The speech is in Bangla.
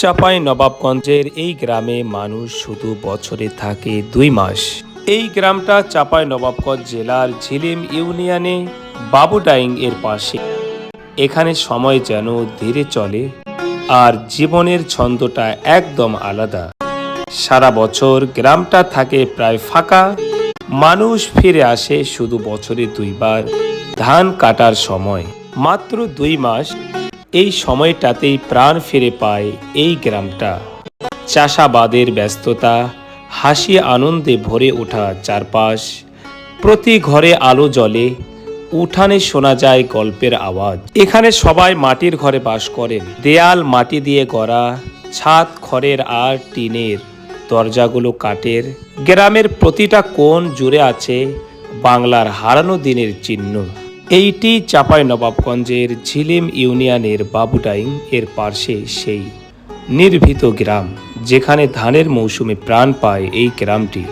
চাপাই নবাবগঞ্জের এই গ্রামে মানুষ শুধু বছরে থাকে দুই মাস। এই গ্রামটা চাপাই নবাবগঞ্জ জেলার ঝিলিম ইউনিয়নে বাবুডাইং এর পাশে। এখানে সময় যেন ধীরে চলে আর জীবনের ছন্দটা একদম আলাদা। সারা বছর গ্রামটা থাকে প্রায় ফাঁকা। মানুষ ফিরে আসে শুধু বছরে দুইবার। ধান কাটার সময় মাত্র দুই মাস এই সময়টাতেই প্রাণ ফিরে পায় এই গ্রামটা। চাষাবাদের ব্যস্ততা, হাসি আনন্দে ভরে ওঠা চারপাশ, প্রতি ঘরে আলো জ্বলে, উঠানে শোনা যায় গল্পের আওয়াজ। এখানে সবাই মাটির ঘরে বাস করেন। দেয়াল মাটি দিয়ে গড়া, ছাদ খড়ের আর টিনের দরজাগুলো কাঠের। গ্রামের প্রতিটা কোণ জুড়ে আছে বাংলার হারানো দিনের চিহ্ন। এইটি নবাবগঞ্জের ঝিলিম ইউনিয়নের বাবুডাইং এর পার্শ্বে সেই নির্ভীত গ্রাম, যেখানে ধানের মৌসুমে প্রাণ পায় এই গ্রামটি।